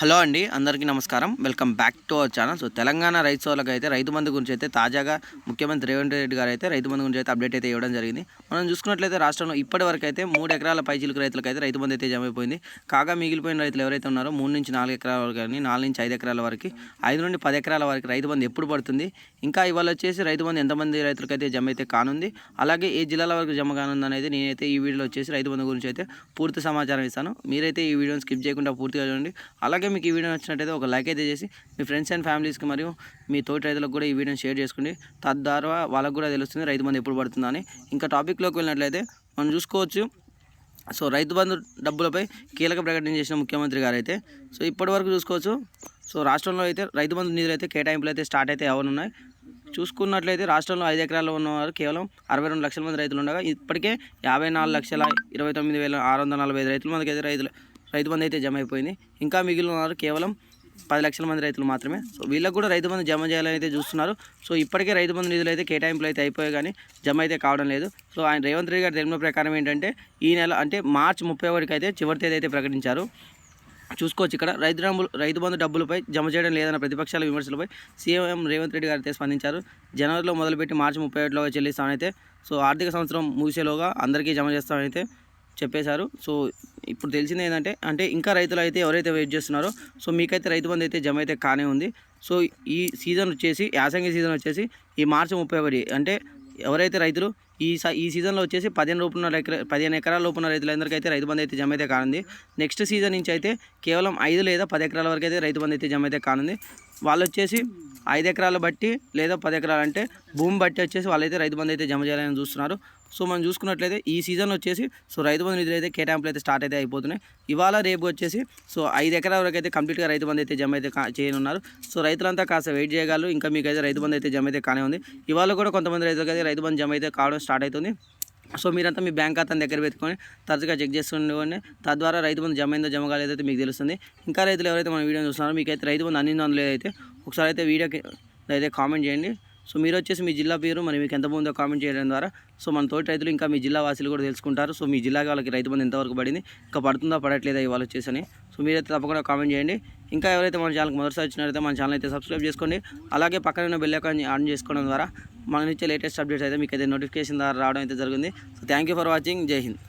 Hello అండి అందరికీ నమస్కారం. Welcome back to our channel. So Telangana రైతు సోదరులకు అయితే రైతు మంది గురించి అయితే తాజాగా ముఖ్యమంత్రి రేవంత్ రెడ్డి గారు అయితే రైతు బంధు గురించి అయితే అప్డేట్ అయితే ఇవ్వడం జరిగింది. మనం చూసుకున్నట్లయితే రాష్ట్రంలో ఇప్పటి వరకు అయితే మూడు ఎకరాల పైచిలుకు రైతులకు అయితే రైతు మంది అయితే జమ అయిపోయింది కాగా మిగిలిపోయిన రైతులు ఎవరైతే ఉన్నారో మూడు నుంచి నాలుగు ఎకరాల వరకు కానీ నాలుగు నుంచి ఐదు ఎకరాల వరకు ఐదు నుండి పది ఎకరాల వరకు రైతు బంధు ఎప్పుడు పడుతుంది? ఇంకా ఇవాళ వచ్చేసి రైతు బంధు ఎంతమంది రైతులకు అయితే జమ అయితే కానుంది? అలాగే ఏ జిల్లాల వరకు జమ కానుంది అనేది నేనైతే ఈ వీడియోలో వచ్చేసి రైతు బంధు గురించి అయితే పూర్తి సమాచారం ఇస్తాను. మీరైతే ఈ వీడియోని స్కిప్ చేయకుండా పూర్తిగా చూడండి. అలాగే మీకు ఈ వీడియో నచ్చినట్టయితే ఒక లైక్ అయితే చేసి మీ ఫ్రెండ్స్ అండ్ ఫ్యామిలీస్కి మరియు మీ తోటి రైతులకు కూడా ఈ వీడియోని షేర్ చేసుకోండి. తద్వారా వాళ్ళకు కూడా తెలుస్తుంది రైతు బంధు ఎప్పుడు పడుతుందని ఇంకా టాపిక్లోకి వెళ్ళినట్లయితే మనం చూసుకోవచ్చు. సో రైతు బంధు డబ్బులపై కీలక ప్రకటన చేసిన ముఖ్యమంత్రి గారు అయితే సో ఇప్పటి వరకు చూసుకోవచ్చు. సో రాష్ట్రంలో అయితే రైతు బంధు నిధులు అయితే కేటాయింపులు అయితే స్టార్ట్ అయితే అవనున్నాయి. చూసుకున్నట్లయితే రాష్ట్రంలో ఐదు ఎకరాల్లో ఉన్నవారు కేవలం అరవై రెండు లక్షల మంది రైతులు ఉండగా ఇప్పటికే యాభై నాలుగు లక్షల ఇరవై తొమ్మిది వేల ఆరు వందల నలభై ఐదు రైతుల మందికి అయితే రైతులు రైతు బంధు అయితే జమ అయిపోయింది. ఇంకా మిగిలిన వారు కేవలం పది లక్షల మంది రైతులు మాత్రమే. సో వీళ్ళకు కూడా రైతు బంధు జమ చేయాలని అయితే చూస్తున్నారు. సో ఇప్పటికే రైతు బంధు నిధులు అయితే కేటాయింపులు అయితే అయిపోయాయి కానీ జమ అయితే కావడం లేదు. సో ఆయన రేవంత్ రెడ్డి గారి తెలిపిన ప్రకారం ఏంటంటే ఈ నెల అంటే మార్చి ముప్పై ఒకటికి అయితే చివరి తేదీ అయితే ప్రకటించారు. చూసుకోవచ్చు ఇక్కడ. రైతు డబ్బులు రైతు బంధు డబ్బులపై జమ చేయడం లేదన్న ప్రతిపక్షాల విమర్శలపై సీఎం రేవంత్ రెడ్డి గారు అయితే స్పందించారు. జనవరిలో మొదలుపెట్టి మార్చి ముప్పై ఒకటిలో చెల్లిస్తామైతే సో ఆర్థిక సంవత్సరం ముగిసేలోగా అందరికీ జమ చేస్తామైతే చెప్పేశారు. సో ఇప్పుడు తెలిసింది ఏంటంటే అంటే ఇంకా రైతులు అయితే ఎవరైతే వెయిట్ చేస్తున్నారో సో మీకైతే రైతు బంధు అయితే జమ అయితే కానే ఉంది. సో ఈ సీజన్ వచ్చేసి యాసంగి సీజన్ వచ్చేసి ఈ మార్చి ముప్పై ఒకటి అంటే ఎవరైతే రైతులు ఈ స ఈ సీజన్లో వచ్చేసి పదిహేను రూపున ఎకరా పదిహేను ఎకరాల లోపున్న రైతులందరికైతే అయితే రైతు బంధు అయితే జమ అయితే కానుంది. నెక్స్ట్ సీజన్ నుంచి అయితే కేవలం ఐదు లేదా పది ఎకరాల వరకు అయితే రైతు బంధు అయితే జమ అయితే కానుంది. వాళ్ళు వచ్చేసి ఐదు ఎకరాలు బట్టి లేదా పది ఎకరాలు అంటే భూమి బట్టి వచ్చేసి వాళ్ళైతే రైతు బంధు అయితే జమ చేయాలని చూస్తున్నారు. సో మనం చూసుకున్నట్లయితే ఈ సీజన్ వచ్చేసి సో రైతు బంధు నిధులు అయితే కేటాయింపులు అయితే స్టార్ట్ అయితే అయిపోతున్నాయి. ఇవాళ రేపు వచ్చేసి సో ఐదు ఎకరాల వరకు అయితే కంప్లీట్గా రైతు బంధు అయితే జమ అయితే కా- చేయనున్నారు. సో రైతులంతా కాస్త వెయిట్ చేయగలరు. ఇంకా మీకు అయితే రైతు బంధు అయితే జమ అయితే కానే ఉంది. ఇవాళ కూడా కొంతమంది రైతులకు అయితే రైతు బంధు జమ అయితే కావడం స్టార్ట్ అవుతుంది. సో మీరంతా మీ బ్యాంక్ ఖాతాను దగ్గర పెట్టుకొని తరచుగా చెక్ చేస్తుండేవాడిని తద్వారా రైతు బంధు జమ అయిందో జమ కాలేదో అయితే మీకు తెలుస్తుంది. ఇంకా రైతులు ఎవరైతే మన వీడియో చూస్తున్నారో మీకైతే రైతు బంధు అందిందో అందులో అయితే ఒకసారి అయితే వీడియోకి అయితే కామెంట్ చేయండి. సో మీరు వచ్చేసి మీ జిల్లా పేరు మరి మీకు ఎంత బాగుందో కామెంట్ చేయడం ద్వారా. సో మన తోటి రైతులు ఇంకా మీ జిల్లా వాసులు కూడా తెలుసుకుంటారు. సో మీ జిల్లాకి వాళ్ళకి రైతు బంధు ఎంతవరకు పడింది ఇంకా పడుతుందా పడట్లేదా ఇవాళ వచ్చేసి అని సో మీరైతే తప్పకుండా కామెంట్ చేయండి. ఇంకా ఎవరైతే మన ఛానల్కి మొదటిసారి వచ్చినారైతే మన ఛానల్ అయితే సబ్స్క్రైబ్ చేసుకోండి. అలాగే పక్కన బెల్ ఐకాన్ ఆన్ చేసుకోవడం ద్వారా మన నుంచి లేటెస్ట్ అప్డేట్స్ అయితే మీకు అయితే నోటిఫికేషన్ ద్వారా రావడం అయితే జరిగింది. So thank you for watching Jai Hind.